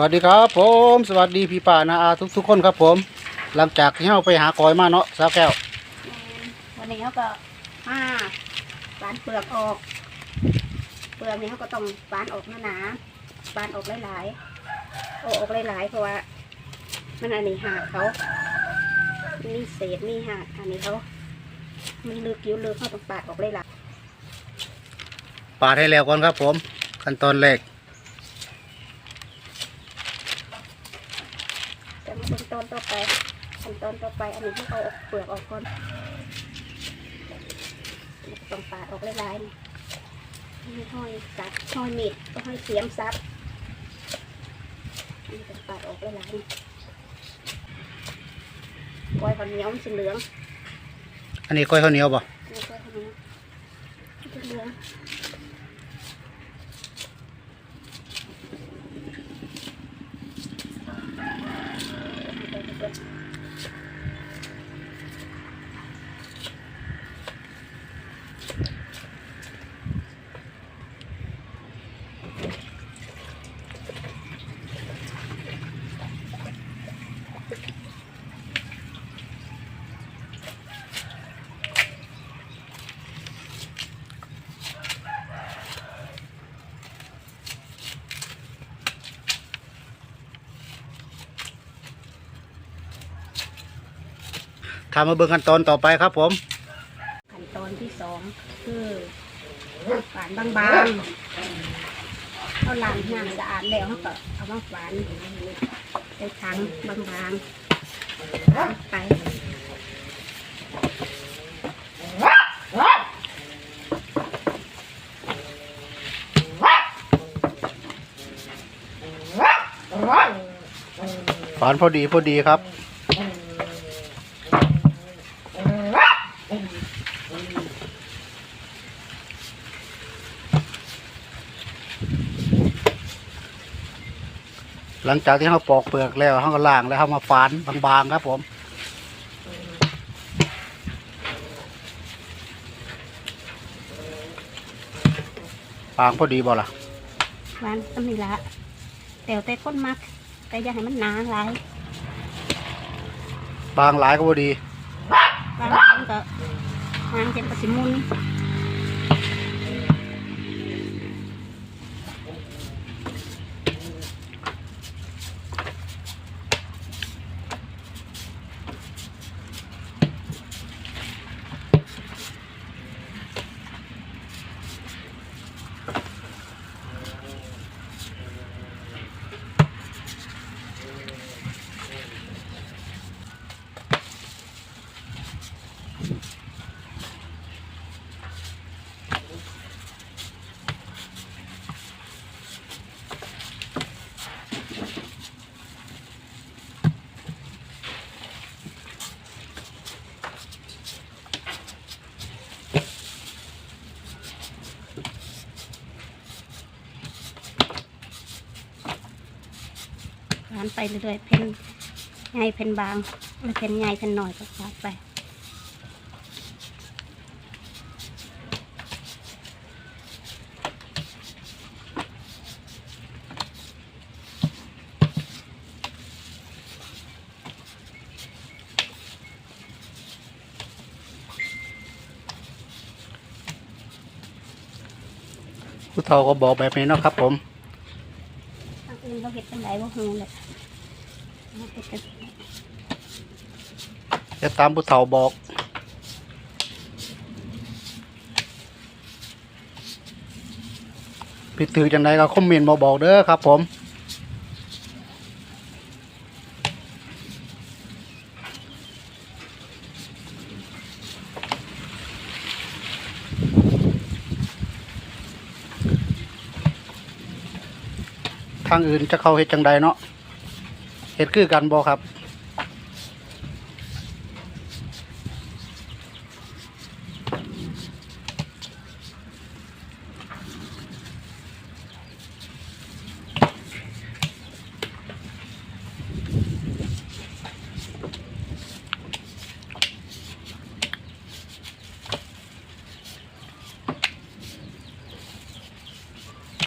วัสดีครับผมสวัสดีพี่ป้านาอาทุกทุกๆคนครับผม หลังจากที่เราไปหากอยมาเนาะสาวแก้ววันนี้เขาก็มาปานเปลือกออก เปลือกนี้เขาก็ต้องปานออกหนาๆปานออกหลายๆเอาออกหลายๆเพราะว่ามันอันนี้หากเขามีเศษมีหากอันนี้เขามันลึกอยิ้วลึกเขาต้องปาดออกหลายปาดให้แล้วก่อนครับผม ขั้นตอนแรก ๆแต่มาเป็นตอนต่อไปขั้นตอนต่อไป อันนี้เขาเอาออกเปลือกออกก่อนต้องปาดออกหลายๆนี่นี่ห้อยสับห้อยมีดก็ห้อยเสียมซับนี่ต้องปาดออกหลายๆนี่กล้วยข้าวเหนียวมันสีเหลือง อันนี้ก้อยข้าวเหนียวบ่นี่กล้วยข้าวเหนียวมันสีเหลือง ทำมาเบิ่งขั้นตอนต่อไปครับ ผม ขั้นตอนที่สองคือฝานบางๆเอาล้างน้ำสะอาดแล้วเขาก็เอามาฝานในถังบางๆฝานไปฝานพอดีพอดีครับ หลังจากที่เราปอกเปลือกแล้วเราก็ล้างแล้วเรามาฝานบางๆครับ ผมบางพอดีบ่ล่ะฝานก็มีละแต่แต่คนมัก แต่อย่าให้มันหนาหลายบางหลายก็พอดีบางมันก็หางเป็นกระสิมุนานไปเรื่อยๆ เพนใหญ่เพนบางหรือเพนใหญ่เพนหน่อยก็ฝานไปผู้เฒ่าก็บอกแบบนี้เนาะครับผม เขาเห็ดเป็นไรว่าหูเลยเอาเฮ็ดกันจะตามผู้เฒ่าบอกผิดถือจังไดก็คอมเมนต์มาบอกเด้อครับผม ทางอื่นจะเข้าเฮ็ดจังใดเนาะเฮ็ดคือกันบ่ครับ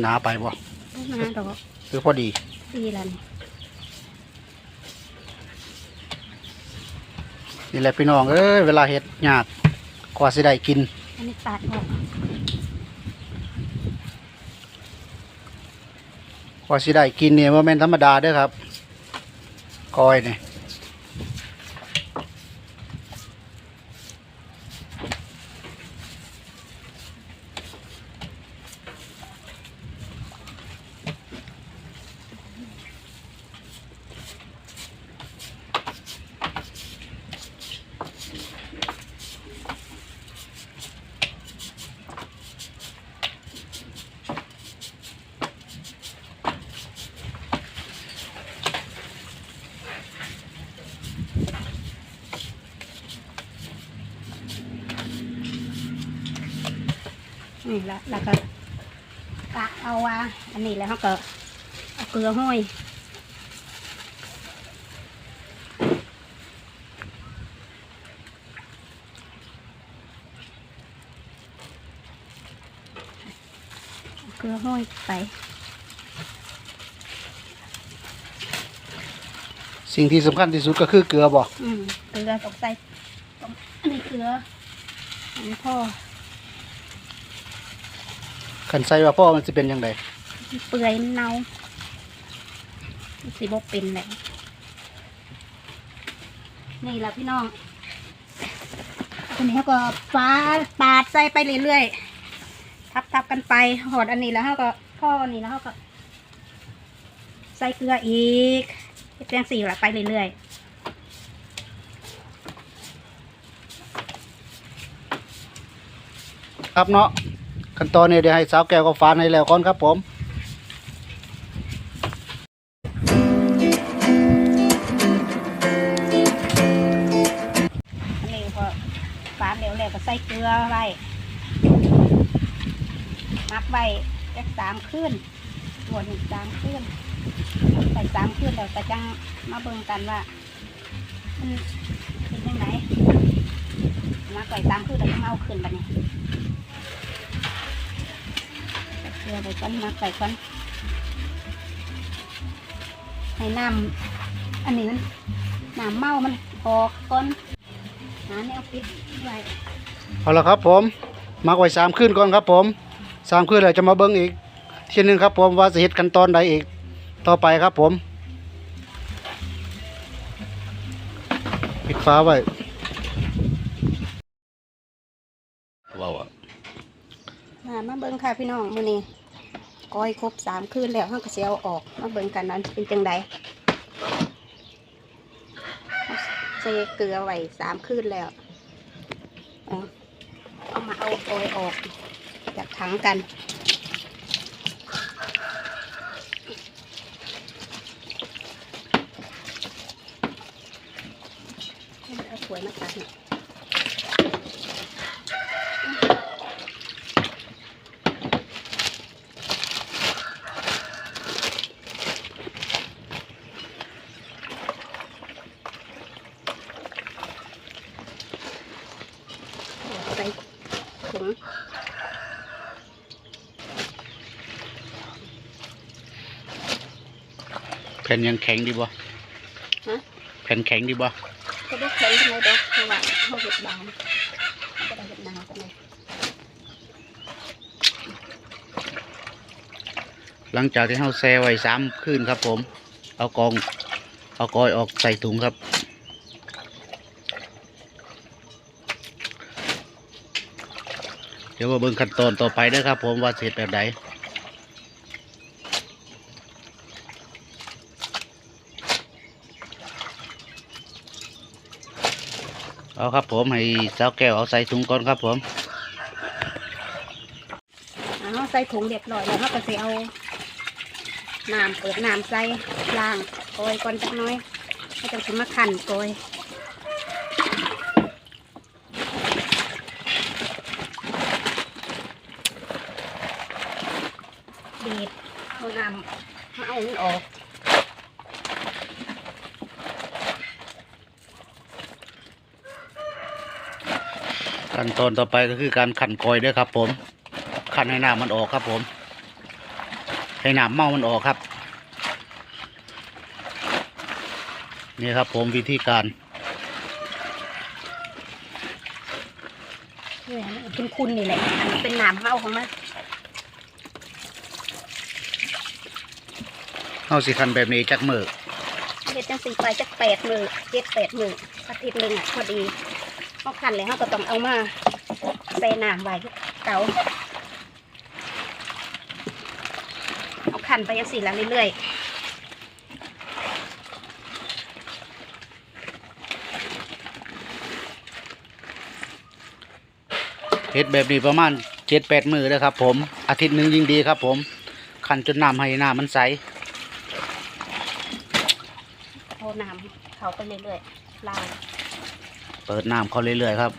หนาไปบ่ มาดอก คือพอดีดีแล้วนี่นี่แหละพี่น้องเอ้ยเวลาเฮ็ดยากกว่าสิได้กิน อันนี้ตัดออกกว่าสิได้กินเนี่ยว่าแม่นธรรมดาเด้อครับกอยเนี่ย นี่ละแล้วก็กะเอาว่าอันนี้แล้วเขาก็เอาเกลือห้อยเอาเกลือห้อยไปสิ่งที่สำคัญที่สุดก็คือเกลือบ่อืมเกลือตกใส่ตรงอันนี้เกลืออันนี้พ่อ ขันใส่ว่าพ่อมันสิเป็นยังไงเปื่อยเน่าสิบเป็นเลยนี่แหละพี่น้องอันนี้เขาก็ฟ้าปาดใส่ไปเรื่อยๆทับทับๆกันไปหอดอันนี้แล้วเขาก็พ่ออันนี้แล้วเขาก็ใส่เกลืออีกเฮ็ดแป้งสี่ละไปเรื่อยครับเนาะ ขั้นตอนนี้เดี๋ยวให้สาวแก้วก็ฟานให้แล้วก่อนครับผมอันนี้พอฟ้าเร็วๆก็ใส่เกลือไว้มักไว้จักสามคืนวนสามคืนใส่สามคืนแล้วก็จังมาเบิ่งกันว่ามันเป็นยังไงมาก่อยสามคืนแล้วก็มาเอาคืนบัดนี้ เกลือไปก่อนมาใส่ก่อนให้น้ำอันนี้มันน้ำเมามันออกก่อนหาแนวปิดไว้เอาละครับผมมักไว้สามคืนก่อนครับผมสามคืนแล้วจะมาเบิ้งอีกทีหนึงครับผมว่าจะเฮ็ดขั้นตอนใดอีกต่อไปครับผม ปิดฟ้าไว้ว้าวมามาเบิ่งค่ะพี่น้องมื้อนี้ ก้อยครบสามคืนแล้วเฮาก็สิเอาออกมาเบิ่งกันนั้นเป็นจังไดเซเกลือไว้สามคืนแล้วเอาเอามาเอาก้อยออกจากถังกันเอาถ้วยมาตักนี่ใผ่นยังแข็งดีบ่ฮะแผ่นแข็งดีบ่ก็ได้แข็งทำไมดอกเพราะว่าเขาเห็ดบางก็ได้เห็ดหนาวกันเลยหลังจากที่เราแช่ไว้สามคืนครับผม เอากองเอากอยออกใส่ถุงครับเดี๋ยวมาเบิ่งขั้นตอนต่อไปเด้อครับผมว่าสิเสร็จแบบใด เอาครับผมให้สาวแก้วเอาใส่ถุงก่อนครับผมเขาใส่ถุงเรียบร้อยแล้วเขาก็จะเอาน้ำเปิดน้ำใส่ล้างโกยก่อนจักน้อยเขาจะถึงมาขันโกยเด็ดเอาน้ำมาเอาออก ขั้นตอนต่อไปก็คือการขันกอยเด้วยครับ ผมขันให้น้ำมันออกครับ ผม ให้น้ำเมามันออกครับ นี่ครับ ผมวิธีการเนี่ยคุณคุณนี่แหละอันนี้เป็นหนามเห่าของมันเอาสิคันแบบนี้จักมือเฮ็ดจังสีไปจักแปดมือเจ็ดแปดมืออาทิตย์หนึ่งอะพอดี เขาคันเลยเขาก็ต้องเอามาใส่น้ำไว้เก่าเอาคันไปยังสี่ละเรื่อยเฮ็ดแบบนี้ประมาณเจ็ดแปดมือเลยครับ ผมอาทิตย์หนึ่งยิ่งดีครับ ผมคันจนน้ำให้น้ำมันใสๆเอาน้ำเขาไปเรื่อยๆลาว เปิดน้ำเขาเรื่อยๆครับ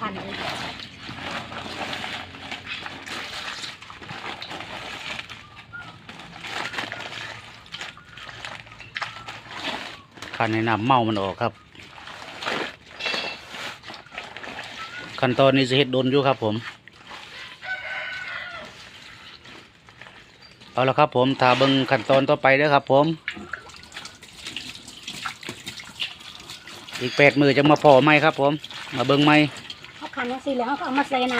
คันเลยคันให้น้ำเมามันออกครับ ขั้นตอนนี้จะเฮ็ดโดนอยู่ครับผม เอาละครับผมถ้าเบิ่งขั้นตอนต่อไปเด้อครับผม อีกแปดมือจะมาพอไหมครับ ผม มาเบิ่งไหมเขาคันยังสี่แล้วเขาก็เอามาใส่น้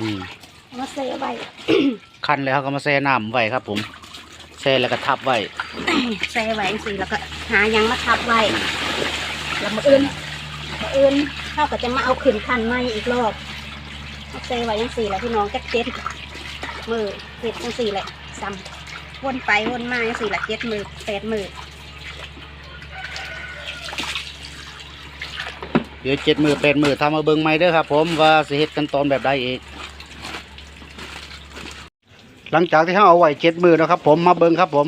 อืมำเอามาใส่ไว้คันแล้วเขาก็มาแช่น้ำไว้ครับ ผมแช่แล้วก็ทับไว้ใส่ไว้จังสี่แล้วก็หายังมาทับไว้แล้วมาอื่นมาอื่นเขาก็จะมาเอาขึ้นคันใหม่อีกรอบเอาใส่ไว้ยังสี่แล้วพี่น้องจักเจ็ดมือเจ็ดจังสี่แหละซ้ำวนไปวนมาจังสี่แหละเจ็ดมือแปดมือ เดี๋ยวเจ็ดมือแปดมือทำมาเบิ้งไหมเด้อครับ ผมว่าสิเฮ็ดกันตอนแบบใดอีก หลังจากที่เขาเอาไว้เจ็ดมือนะครับ ผมมาเบิ้งครับผม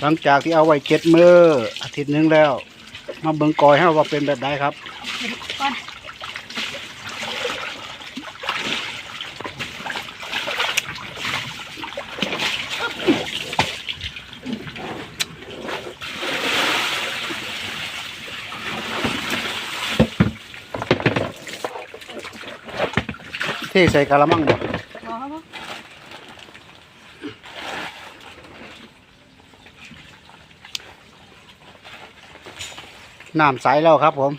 หลังจากที่เอาไว้เจ็ดมืออาทิตย์หนึงแล้ว มาเบิ้งกอยให้ว่าเป็นแบบใดครับ เทใส่กะละมังบ่อ๋อน้ำใสแล้วครับผม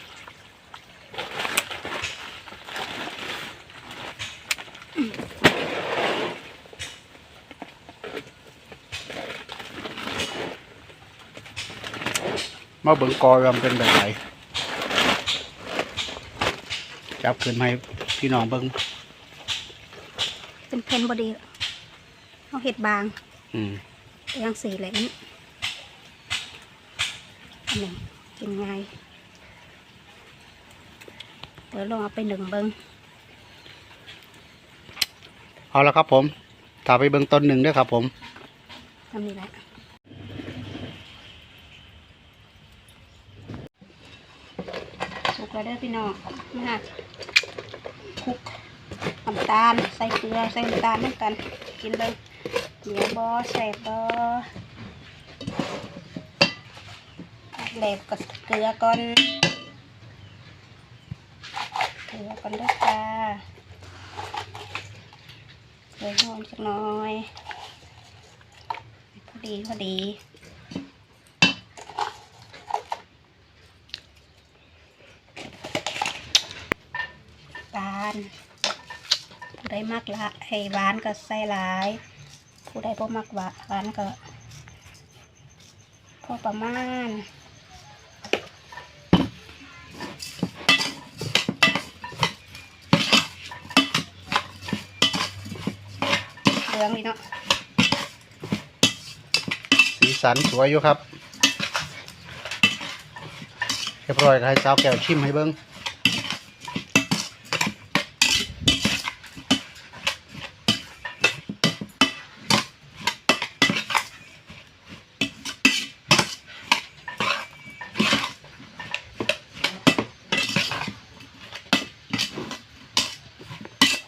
มาเบิ่งกอยว่ามันเป็นแบบไหนจับขึ้นมาให้พี่น้องเบิ่ง เป็นเพนบอดีเอาเห็ดบางอืมยังสีแหลมอันหนึ่งกินง่ายเดี๋ยวลองเอาไปหนึ่งเบิ้งเอาละครับผมถ้าไปเบิ่งต้นหนึ่งเด้วยครับผมทำนี่แหละสุกแล้วเด้อพี่น้องมาคลุก น้ำตาล ใส่เกลือ ใส่น้ำตาลเหมือนกันกินเลยเดี๋ยวบอแสบบอแหลบกับเกลือก่อนเกลือก่อนด้วยจ้าเกลือหอมสักหน่อย พอดี พอดี ตาล ผู้ ใดมักละให้หวานก็ใส่หลาย ผู้ใดบ่มักหวานหวานก็พอประมาณเหลืองนี่เนาะสีสันสวยอยู่ครับเรียบร้อยก็ให้สาวแก้วชิมให้เบิ่ง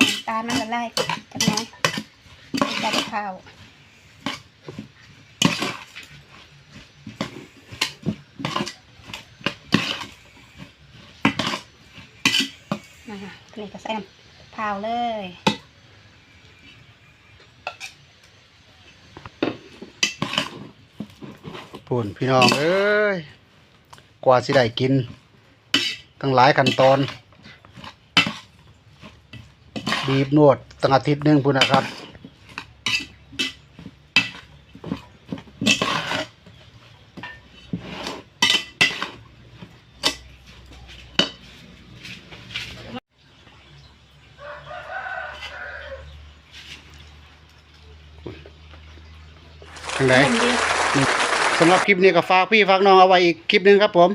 น้ำตาลมันละลายกันน้อยใส่ข้าว น้อ่าทีนี้ก็ใส่น้ำพาวเลยปุ่นพี่น้องเอ้ยกว่าสิได้กิน ตั้งหลายขั้นตอน บีบนวดตั้งอาทิตย์หนึงพุ่นนะครับ ไหนสำหรับคลิปนี้ก็ฝากพี่ฝากน้องเอาไว้อีกคลิปหนึ่งครับผม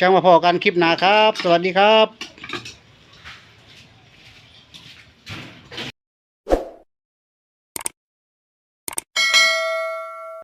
จังมาพอกันคลิปหน้าครับ สวัสดีครับ